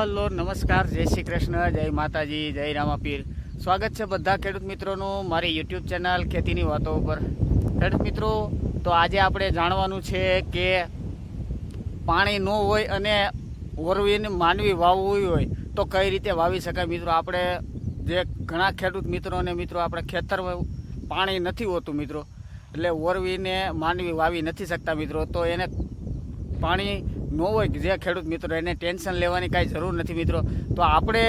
Hello, નમસ્કાર, જય શ્રી કૃષ્ણ, જય માતાજી, જય રામાપીર. સ્વાગત છે બધા ખેડૂત મિત્રોનું મારી યુટ્યુબ ચેનલ ખેતીની વાતો ઉપર. ખેડૂત મિત્રો, તો આજે આપણે જાણવાનું છે કે પાણી ન હોય અને ઓરવીને માનવી વાવવી હોય તો કઈ રીતે વાવી શકાય? મિત્રો, આપણે જે ઘણા ખેડૂત મિત્રો અને મિત્રો આપણે ખેતરમાં પાણી નથી હોતું મિત્રો, એટલે ઓરવીને માનવી વાવી નથી શકતા મિત્રો. તો એને પાણી ન હોય જે ખેડૂત મિત્રો, એને ટેન્શન લેવાની કાંઈ જરૂર નથી મિત્રો. તો આપણે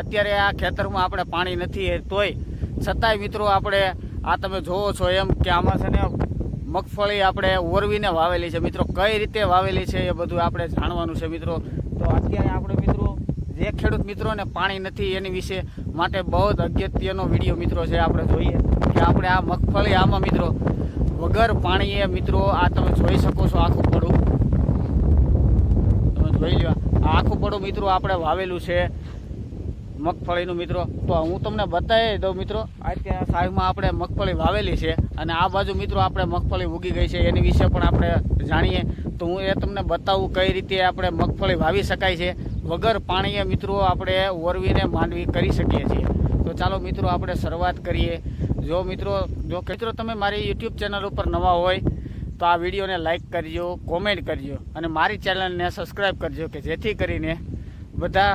અત્યારે આ ખેતરમાં આપણે પાણી નથી તોય. છતાંય મિત્રો આપણે આ તમે જોવો છો એમ કે આમાં છે ને મગફળી આપણે ઓરવીને વાવેલી છે મિત્રો. કઈ રીતે વાવેલી છે એ બધું આપણે જાણવાનું છે મિત્રો. તો અત્યારે આપણે મિત્રો જે ખેડૂત મિત્રોને પાણી નથી એની વિશે માટે બહુ જ અગત્યનો વીડિયો મિત્રો છે આપણે જોઈએ કે આપણે આ મગફળી આમાં મિત્રો વગર પાણીએ મિત્રો આ તમે જોઈ શકો છો આખું પડું તમે જોઈ લ્યો આ આખું પડું મિત્રો આપણે વાવેલું છે. મગફળીનું મિત્રો. તો હું તમને બતાવી દઉં મિત્રો, અત્યારે સાહેબમાં આપણે મગફળી વાવેલી છે અને આ બાજુ મિત્રો આપણે મગફળી ઉગી ગઈ છે. એની વિશે પણ આપણે જાણીએ. તો હું એ તમને બતાવું કઈ રીતે આપણે મગફળી વાવી શકાય છે. વગર પાણીએ મિત્રો આપણે ઓરવીને માંડવી કરી શકીએ છીએ. તો ચાલો મિત્રો આપણે શરૂઆત કરીએ. જો મિત્રો જો મિત્રો તમે મારી યુટ્યુબ ચેનલ ઉપર નવા હોય તો આ વિડીયોને લાઇક કરજો કોમેન્ટ કરજો અને મારી ચેનલને સબસ્ક્રાઈબ કરજો કે જેથી કરીને બધા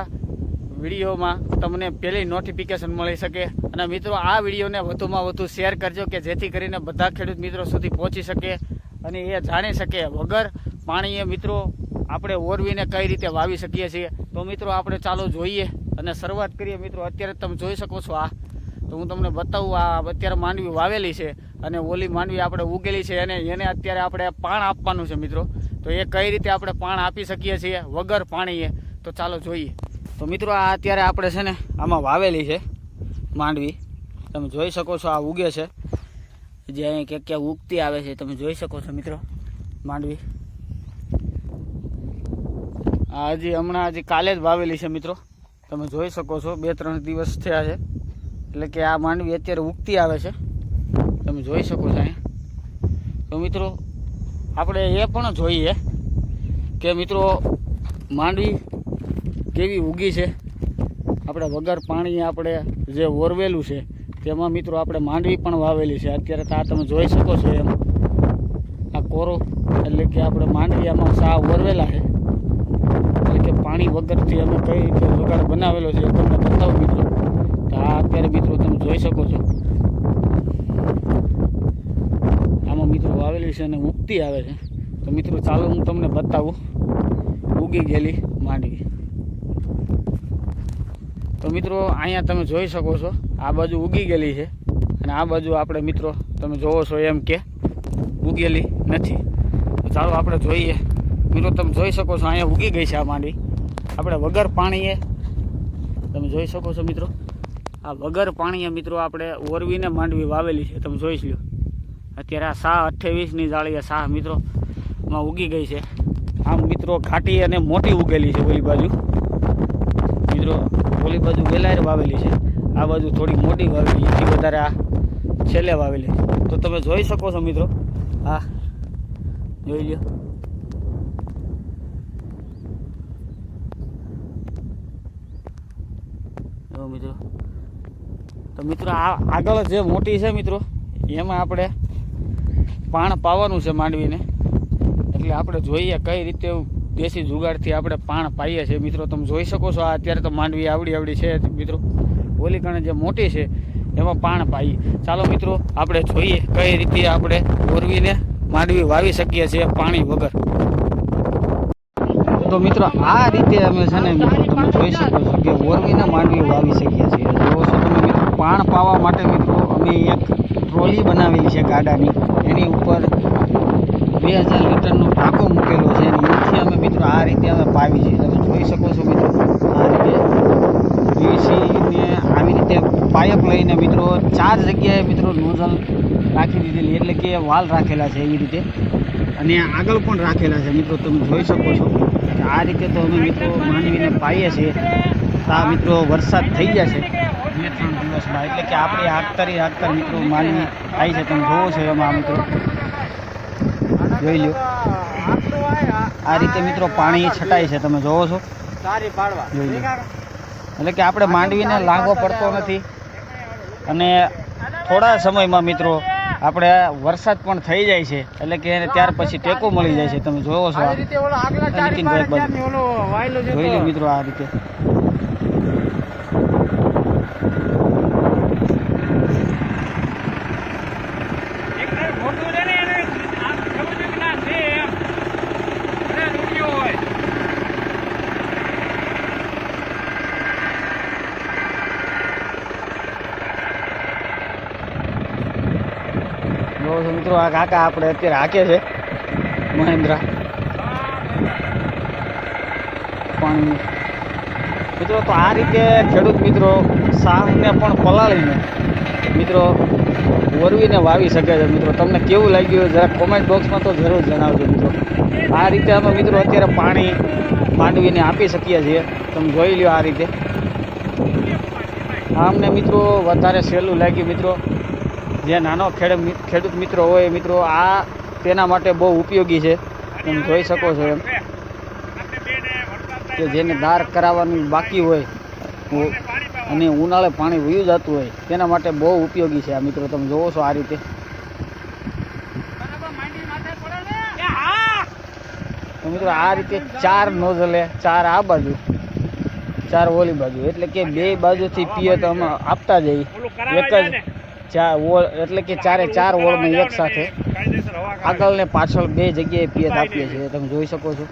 વિડીયોમાં તમને પહેલી નોટિફિકેશન મળી શકે. અને મિત્રો, આ વિડીયોને વધુમાં વધુ શેર કરજો કે જેથી કરીને બધા ખેડૂત મિત્રો સુધી પહોંચી શકે અને એ જાણી શકે વગર પાણીએ મિત્રો આપણે ઓરવીને કઈ રીતે વાવી શકીએ છીએ. તો મિત્રો, આપણે ચાલો જોઈએ અને શરૂઆત કરીએ. મિત્રો, અત્યારે તમે જોઈ શકો છો આ. તો હું તમને બતાવું, આ અત્યારે માંડવી વાવેલી છે. અને ઓલી માંડવી આપણે ઉગેલી છે અને એને અત્યારે આપણે પાણ આપવાનું છે મિત્રો. તો એ કઈ રીતે આપણે પાણ આપી શકીએ છીએ? વગર પાણીએ. તો ચાલો જોઈએ. તો મિત્રો આ અત્યારે આપણે છે ને આમાં વાવેલી છે માંડવી. તમે જોઈ શકો છો આ ઉગે છે. જે અહીં ક્યાંક ક્યાંક ઉગતી આવે છે. તમે જોઈ શકો છો મિત્રો માંડવી. આ હજી હમણાં હજી કાલે જ વાવેલી છે મિત્રો. તમે જોઈ શકો છો બે ત્રણ દિવસ થયા છે. એટલે કે આ માંડવી અત્યારે ઉગતી આવે છે. તમે જોઈ શકો છો અહીંયા તો મિત્રો, આપણે એ પણ જોઈએ કે મિત્રો માંડવી કેવી ઉગી છે? આપણે વગર પાણી આપણે જે ઓરવેલું છે, તેમાં મિત્રો આપણે માંડવી પણ વાવેલી છે. અત્યારે તો આ તમે જોઈ શકો છો એમ. આ કોરો, એટલે કે આપણે માંડવી આમાં સા ઓરવેલા છે. એટલે કે પાણી વગરથી અમે કઈ રીતે જુગાડ બનાવેલો છે તમને બતાવું મિત્રો. તો આ અત્યારે મિત્રો તમે જોઈ શકો છો આમાં વાવેલી છે અને ઉગતી આવે છે. તો મિત્રો, ચાલો હું તમને બતાવું. ઉગી ગયેલી માંડવી. તો મિત્રો, અહીંયા તમે જોઈ શકો છો, આ બાજુ ઉગી ગયેલી છે. અને આ બાજુ આપણે મિત્રો, તમે જોવો છો એમ કે ઉગેલી નથી. તો ચાલો આપણે જોઈએ. મિત્રો, તમે જોઈ શકો છો, અહીંયા ઉગી ગઈ છે આ માંડવી. આપણે વગર પાણીએ, તમે જોઈ શકો છો મિત્રો, આ વગર પાણીએ મિત્રો, આપણે ઓરવીને માંડવી વાવેલી છે. તમે જોઈ લો અત્યારે આ સાહ અઠ્ઠાવીસની જાળીએ શાહ મિત્રો માં ઉગી ગઈ છે. આમ મિત્રો ઘાટી અને મોટી ઉગેલી છે ઓલી બાજુ. મિત્રો ઓલી બાજુ વેલાયર વાવેલી છે. આ બાજુ થોડી મોટી વાવેલી, એથી વધારે આ છેલ્લે વાવેલી તો તમે જોઈ શકો છો મિત્રો. હા, જોઈ લ્યો. મિત્રો. તો મિત્રો આ આગળ જે મોટી છે મિત્રો, એમાં આપણે પાણ પાવાનું છે માંડવીને. એટલે આપણે જોઈએ કઈ રીતે દેશી જુગાડથી આપણે પાણ પાઈએ છીએ. મિત્રો, તમે જોઈ શકો છો, આ અત્યારે તો માંડવી આવડી આવડી છે. મિત્રો ઓલી કણે જે મોટી છે, એમાં પાણ પાઈએ ચાલો મિત્રો, આપણે જોઈએ કઈ રીતે આપણે ઓરવીને માંડવી વાવી શકીએ છીએ પાણી વગર. તો મિત્રો, આ રીતે અમે છે ને તમે જોઈ શકો છો કે ઓરવીને માંડવી વાવી શકીએ છીએ. છો તમે, મિત્રો, પાણ પાવા માટે, મિત્રો, અમે એક ટ્રોલી બનાવેલી છે ગાડાની. એની ઉપર બે હજાર લીટરનો ટાંકો મૂકેલો છે. એથી અમે મિત્રો આ રીતે અમે પાવી છીએ તમે જોઈ શકો છો મિત્રો, આ રીતે પીવીસીને આવી રીતે પાઇપ લઈને મિત્રો ચાર જગ્યાએ મિત્રો નોઝલ રાખી દીધેલી, એટલે કે વાલ રાખેલા છે એવી રીતે. અને આગળ પણ રાખેલા છે મિત્રો, તમે જોઈ શકો છો. આ રીતે તો અમે મિત્રો માનવીને પાઈએ છીએ. આ મિત્રો વરસાદ થઈ જશે બે ત્રણ દિવસમાં એટલે કે આપણે આગતરી આગતર મિત્રો માની આવી છે. તમે જોવો છો એમાં મિત્રો. જોઈ લો આ રીતે મિત્રો પાણી છટાય છે. તમે જોવો છો? જોઈ લો એટલે કે આપણે માંડવીને લાંગો પડતો નથી. અને થોડા સમયમાં મિત્રો આપણે વરસાદ પણ થઈ જાય છે. એટલે કે ત્યાર પછી ટેકો મળી જાય છે. તમે જોવો છો આ. છે જોઈ લો મિત્રો આ રીતે એક સાઈડ મોટું છે ને એને આમ ખબર છે કે ના છે એમ અને રૂપિયો હોય જોવો છો મિત્રો, આ કાકા આપણે અત્યારે હાકે છે. મહેન્દ્રા. પણ મિત્રો, તો આ રીતે ખેડૂત મિત્રો સાહને પણ પલાળીને મિત્રો વરવીને વાવી શકે છે. મિત્રો, તમને કેવું લાગ્યું જરા કોમેન્ટ બોક્સમાં તો જરૂર જણાવજો મિત્રો. આ રીતે અમે મિત્રો અત્યારે પાણી માંડવીને આપી શકીએ છીએ. તમે જોઈ લ્યો આ રીતે. અમને મિત્રો, વધારે સહેલું લાગ્યું મિત્રો. જે નાનો ખેડ ખેડૂત મિત્રો હોય મિત્રો આ તેના માટે બહુ ઉપયોગી છે. તમે જોઈ શકો છો એમ. કે જેને દાર કરાવવાનું બાકી હોય અને ઉનાળે પાણી વયું જતું હોય તેના માટે બહુ ઉપયોગી છે આ મિત્રો. તમે જોવો છો આ રીતે. તો મિત્રો આ રીતે ચાર નોઝલે ચાર આ બાજુ ચાર ઓલી બાજુ. એટલે કે બે બાજુથી પીએ તો અમે આપતા જઈએ. એક જ ચાર ઓળ એટલે કે ચારે ચાર ઓળમાં એક સાથે. આગળ ને પાછળ બે જગ્યાએ પિયત આપીએ છીએ તમે જોઈ શકો છો.